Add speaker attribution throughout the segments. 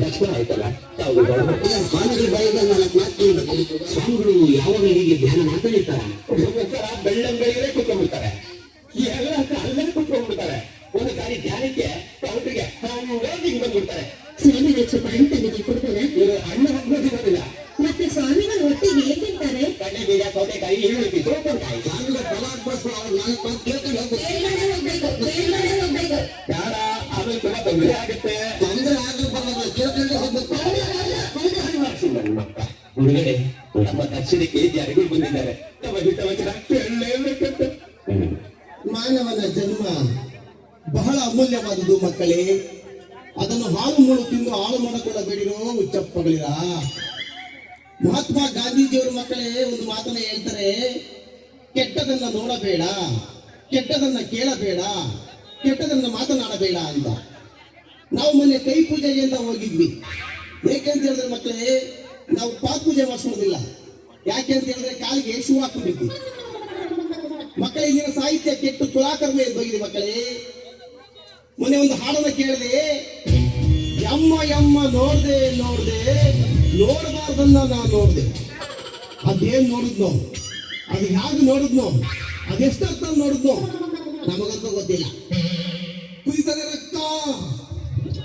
Speaker 1: ದಕ್ಷಿಣ ಆಯ್ತಲ್ಲ ಸ್ವಾಮಿಗಳು ಬೈದ ನಾಲ್ಕು ಮಾತು. ಸ್ವಾಮಿಗಳು ಯಾವಾಗಲೂ ಹೀಗೆ ಧ್ಯಾನ ಮಾಡ್ತಾನೆ ಇರ್ತಾರೆ?
Speaker 2: ಒಂದೊಂದ್ಸಲ ಬೆಳ್ಳಂಬೆಳಿಗರೆ ಕುತ್ಕೊಂಡ್ಬಿಡ್ತಾರೆ. ಎಲ್ಲ ಅಲ್ಲೇ ಕುತ್ಕೊಂಡ್ಬಿಡ್ತಾರೆ. ಒಂದು ಸಾರಿ ಧ್ಯಾನಕ್ಕೆ ಕೌಂಟ್ರಿಗೆ ಹಿಂಗ್ ಬಂದ್ಬಿಡ್ತಾರೆ.
Speaker 3: ಸ್ವಾಮಿಗಳು ಸ್ವಲ್ಪ ಹಣ್ಣು ಕೊಡ್ಬೋದಾ
Speaker 2: ಇವರು ಹಣ್ಣು ಹಣ್ಣೋದಿರೋದಿಲ್ಲ
Speaker 3: ಮತ್ತೆ ಸ್ವಾಮಿಗಳು ಒಟ್ಟಿಗೆ ಏನ್ ತಿಂತಾರೆ?
Speaker 2: ಕಡ್ಲೆ ಬೀಜ ಸೌತೆಕಾಯಿ ಈರುಳ್ಳಿ ಸೋಪಕಾಯಿ
Speaker 1: ಸ್ವಾಮಿಗಳು ಪ್ರವಾಸ ಬಸ್ ನಾಲ್ಕು ಮಾತು ಕೇಳ್ಕೊಂಡು ಹೋಗ್ಬೇಕು.
Speaker 3: ಹೋಗ್ಬೇಕು
Speaker 2: ಬಂದಿದ್ದಾರೆ
Speaker 4: ಮಾನವನ ಜನ್ಮ ಬಹಳ ಅಮೂಲ್ಯವಾದುದು ಮಕ್ಕಳೇ. ಅದನ್ನು ಹಾಳು ಮುಳು ತಿಂದು ಹಾಳು ಮಾಡಿಕೊಳ್ಳಬೇಡಿರೋ ಉಚ್ಚಪ್ಪಗಳಿರ ಮಹಾತ್ಮ ಗಾಂಧೀಜಿಯವರು ಮಕ್ಕಳೇ, ಒಂದು ಮಾತನ್ನ ಹೇಳ್ತಾರೆ, ಕೆಟ್ಟದನ್ನ ನೋಡಬೇಡ, ಕೆಟ್ಟದನ್ನ ಕೇಳಬೇಡ. ಕೆಟ್ಟದನ್ನ ಮಾತನಾಡಬೇಡ ಅಂತ. ನಾವು ಮೊನ್ನೆ ಕೈ ಪೂಜೆಗೆ ಅಂತ ಹೋಗಿದ್ವಿ ಏಕೆಂತ ಹೇಳಿದ್ರೆ ಮಕ್ಕಳೇ, ನಾವು ಪಾದ ಪೂಜೆ ಮಾಡಿಸೋದಿಲ್ಲ. ಯಾಕೆ ಹೇಳಿದ್ರೆ ಕಾಲಿಗೆ ಶೂ ಹಾಕೊಂಡಿದ್ವಿ ಮಕ್ಕಳ ಈಗಿನ ಸಾಹಿತ್ಯ ಕೆಟ್ಟು ತುಲಾಕರ್ಮ ಎದ್ದೋಗಿದೆ ಮಕ್ಕಳೇ. ಮೊನ್ನೆ ಒಂದು ಹಾಡನ್ನು ಕೇಳಿದೆ. ಯಮ್ಮ ಯಮ್ಮ, ನೋಡ್ದೆ ನೋಡ್ದೆ. ನೋಡಬಾರ್ದನ್ನ ನಾನು ನೋಡ್ದೆ. ಅದೇನ್ ನೋಡಿದ್ನೋ? ಅದು ಹೇಗೆ ನೋಡಿದ್ನೋ? ಅದೆಷ್ಟರ್ಥ ನೋಡಿದ್ನೋ? ನಮಗಂತೂ ಗೊತ್ತಿಲ್ಲ. ಕುದಿತದೆ ರಕ್ತ.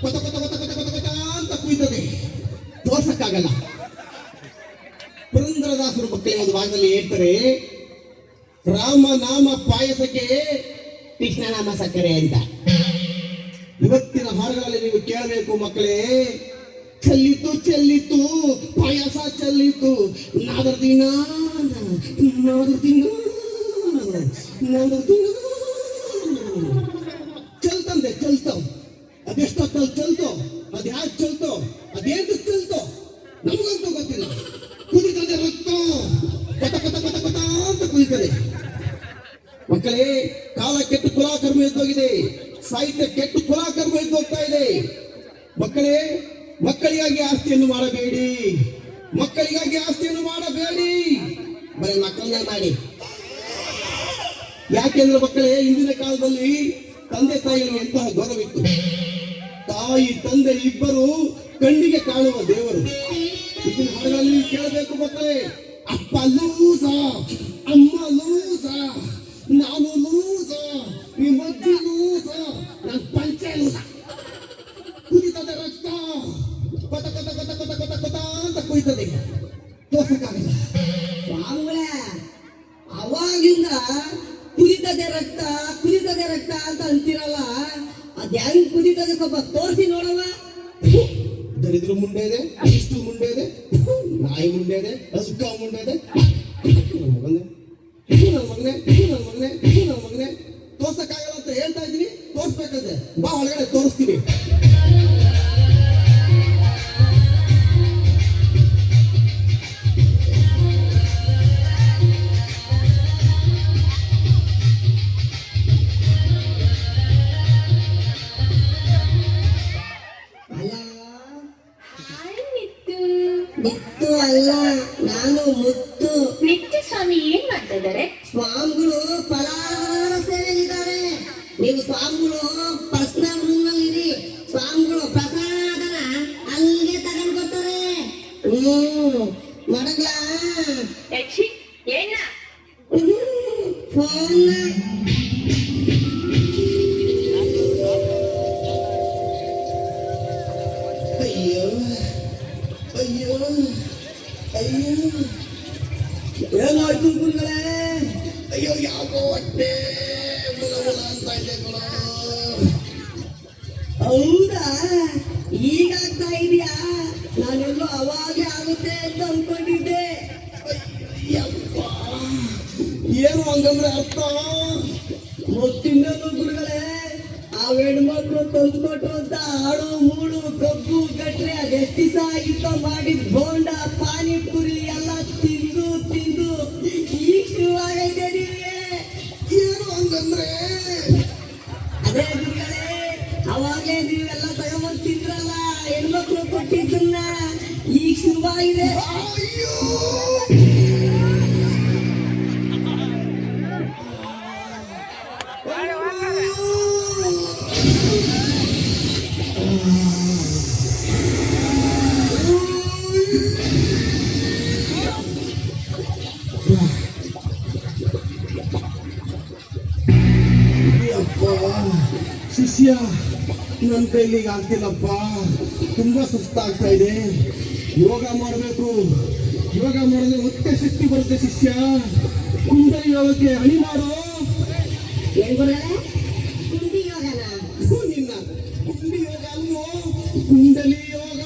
Speaker 4: ಕೊತ ಕೊತ ಕೊತ ಕೊತ ಕೊತ ಕೊತ ಅಂತ ಕುಯ್ತದೆ. ತೋರ್ಸಕ್ಕಾಗಲ್ಲ. ಪುರಂದರದಾಸರು ಮಕ್ಕಳೇ, ಒಂದು ಭಾಗದಲ್ಲಿ ಹೇಳ್ತಾರೆ, ರಾಮ ನಾಮ ಪಾಯಸಕ್ಕೆ ಕೃಷ್ಣ ನಾಮ ಸಕ್ಕರೆ ಅಂತ. ಇವತ್ತಿನ ಹಾಡುಗಳಲ್ಲಿ ನೀವು ಕೇಳಬೇಕು ಮಕ್ಕಳೇ, ಚೆಲ್ಲಿತು ಚೆಲ್ಲಿತು, ಪಾಯಸ ಚೆಲ್ಲಿತು. ನಾದರ ದಿನ ನಾದರ ದಿನ ನಾದರ ದಿನ ಅದೆಷ್ಟೊತ್ತಲ್ಲಿ ಚಲ್ತೋ ಅದ್ ಯಾಕೆ ಚಲ್ತೋ ಅದೇನು ಚಲ್ತೋ ನಮಗಂತೂ ಗೊತ್ತಿಲ್ಲ. ಕುದಿತದೆ ರಕ್ತ. ಕಟ ಕಟ ಕಟ ಕಟ ಅಂತ ಕುದಿತದೆ ಮಕ್ಕಳೇ, ಕಾಲ ಕೆಟ್ಟು ಕುಲಾಕರ್ಮ ಎದ್ದೋಗಿದೆ. ಸಾಹಿತ್ಯ ಕೆಟ್ಟು ಕುಲಾಕರ್ಮ ಎದ್ದೋಗ್ತಾ ಇದೆ. ಮಕ್ಕಳೇ, ಮಕ್ಕಳಿಗಾಗಿ ಆಸ್ತಿಯನ್ನು ಮಾಡಬೇಡಿ. ಮಕ್ಕಳಿಗಾಗಿ ಆಸ್ತಿಯನ್ನು ಮಾಡಬೇಡಿ. ಬರೀ ಮಕ್ಕಳನ್ನೇ ಮಾಡಿ. ಯಾಕೆಂದ್ರೆ ಮಕ್ಕಳೇ, ಇಂದಿನ ಕಾಲದಲ್ಲಿ ತಂದೆ ತಾಯಿಗಳಿಗೆ ಎಂತಹ ಗೌರವಿತ್ತು ತಾಯಿ, ತಂದೆ, ಇಬ್ಬರು ಕಣ್ಣಿಗೆ ಕಾಣುವ ದೇವರು. ಇದನ್ನ ಹಾಡುಗಳಲ್ಲಿ ಕೇಳಬೇಕು ಮಕ್ಕಳೇ, ಅಪ್ಪ ಲೂಸ, ಅಮ್ಮ ಲೂಸ, ನಾನು ಲೂಸ ನಿಮ್ಮ ಅಜ್ಜಿ ಲೂಸ, ನಾನು ಪಂಚೆ ಲೂಸ. ಕುದಿತದ ರಕ್ತ ಕೊತ ಕೊತ ಕೊತ ಕೊತ ಕೊತ ಕೊತ ಅಂತ ಕುಯ್ತದೆ. ತೋರ್ಸಕ್ಕಾಗಲ್ಲ.
Speaker 5: ಅವಾಗಿಂದ ಕುದಿತದೆ ರಕ್ತ ಕುದಿತದೆ ರಕ್ತ ಅಂತ ಅಂತೀರಲ್ಲ ಹೆಂಗ್ ಕುದಿತದೆ ಸ್ವಲ್ಪ ತೋರಿಸಿ ನೋಡವ
Speaker 4: ದರಿದ್ರ ಮುಂಡೆ ಇದೆ ಇಷ್ಟು ಮುಂಡೆ ಇದೆ ನಾಯಿ ಮುಂಡೆ ಇದೆ ಹಸುಕ ಮುಂಡೆ ಇದೆ. ನನ್ನ ಮಗನೇ ನನ್ನ ಮಗನೇ ನನ್ನ ಮಗನೇ ನನ್ನ ಮಗನೇ. ತೋರ್ಸಕ್ಕಾಗಲ್ಲ ಅಂತ ಹೇಳ್ತಾ ಇದೀನಿ ತೋರ್ಸ್ಬೇಕಂತೆ ಬಾ ಒಳಗಡೆ ತೋರಿಸ್ತೀನಿ.
Speaker 3: ಇದಾರೆ
Speaker 5: ಸ್ವಾಮಿಗಳು ಫಲಾಹಾರ ಸೇವೆಗಿದ್ದಾರೆ ನೀವು ಸ್ವಾಮಿಗಳು ಪರ್ಸನಲ್ ರೂಮ್ನಲ್ಲಿ ಇರಿ ಸ್ವಾಮಿಗಳು ಪ್ರಸಾದನ ಅಲ್ಲಿಗೆ ತಗೊಂಡ್ ಬರ್ತಾರೆ ಹ್ಮ್ ಮಡಗ್ಲಾ
Speaker 3: ಯಕ್ಷಿ ಏನ
Speaker 5: ಫೋನ್
Speaker 4: ಅಯ್ಯೋ ಅಯ್ಯೋ ಅಯ್ಯೋ
Speaker 5: ಏನಾಯ್ತು ಗುರುಗಳೇ
Speaker 4: ಅಯ್ಯೋ ಯಾಕೋ ಹೊಟ್ಟೆ ಮುಲ ಮುಲ ಅಂತ ಇದೆ ಕಣೋ.
Speaker 5: ಹೌದಾ? ಈಗ ಆಗ್ತಾ ಇದೆಯಾ? ನಾನೆಲ್ಲೋ ಅವಾಗೆ ಆಗುತ್ತೆ ಅಂತ ಅನ್ಕೊಂಡಿದ್ದೆ.
Speaker 4: ಏನು ಹಂಗಂದ್ರೆ ಅರ್ಥ?
Speaker 5: ಗೊತ್ತಿಂದ ಗುರುಗಳೇ ಆ ಹೆಣ್ಮಕ್ಳು ತಂದ್ಕೊಟ್ರು ಅಂತ ಹಾಳು ಮೂಳು ಕಬ್ಬು ಗಟ್ರೆ ಅದೆಷ್ಟಿಸ ಆಗಿತ್ತ ಮಾಡಿದ ಮಾಡಿದ್ ಬೋಂಡ ಪಾನಿಪುರಿ ಎಲ್ಲ ಅವಾಗಲೇ ನೀವೆಲ್ಲ ಹೆಣ್ಮಕ್ಳು ಕೊಟ್ಟಿದ್ದನ್ನ ಈಗ ಶುರುವಾಗಿದೆ.
Speaker 4: ಅಯ್ಯೋ. ಶಿಷ್ಯ ನನ್ನ ಕೈಲಿ ಈಗ ಆಗ್ತಿಲ್ಲಪ್ಪ. ತುಂಬಾ ಸುಸ್ತಾಗ್ತಾ ಇದೆ. ಯೋಗ ಮಾಡಬೇಕು. ಯೋಗ ಮಾಡಿದ್ರೆ ಮತ್ತೆ ಶಕ್ತಿ ಬರುತ್ತೆ ಶಿಷ್ಯ. ಕುಂಡಲಿ ಯೋಗಕ್ಕೆ ಹಣಿ ಮಾಡು.
Speaker 5: ಕುಂಡಿ ಯೋಗನ?
Speaker 4: ನಿನ್ನ. ಕುಂಡಿ ಯೋಗ ಅಲ್ವೋ? ಕುಂಡಲಿ ಯೋಗ.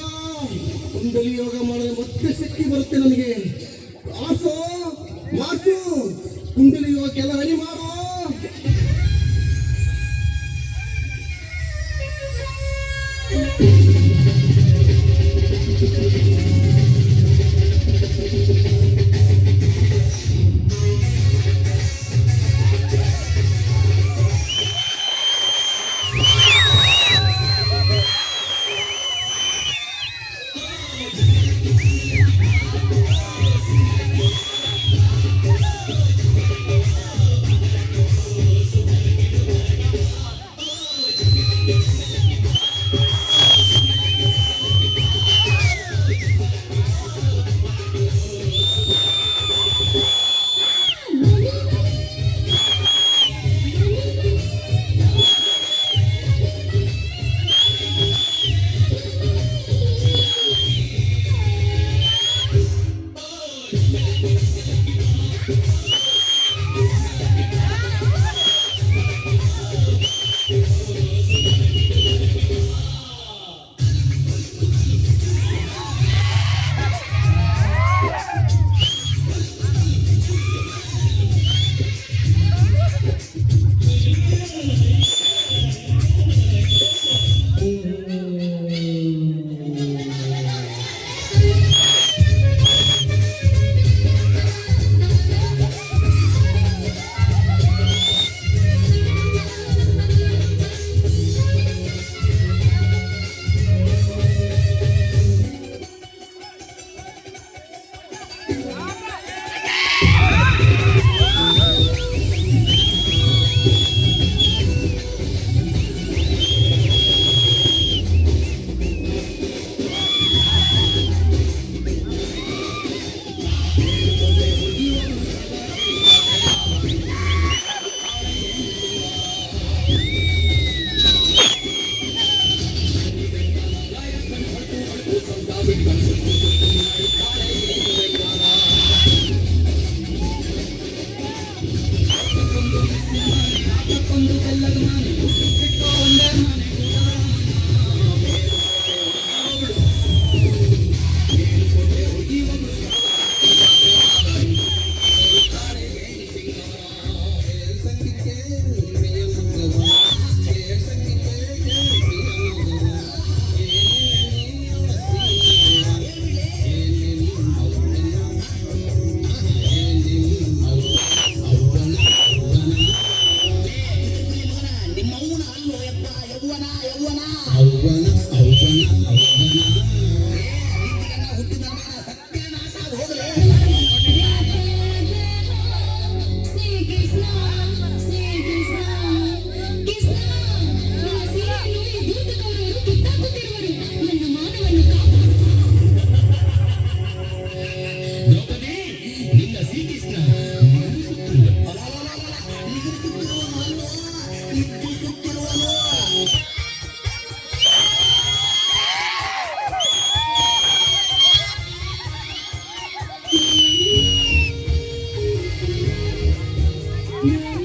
Speaker 4: ಕುಂಡಲಿ ಯೋಗ ಮಾಡಿದ್ರೆ ಮತ್ತೆ ಶಕ್ತಿ ಬರುತ್ತೆ ನನಗೆ. ಆಸು ಮಾಸು ಕುಂಡಲಿ ಯೋಗಕ್ಕೆಲ್ಲ ಹಣಿ ಮಾಡು.
Speaker 1: Thank Yeah.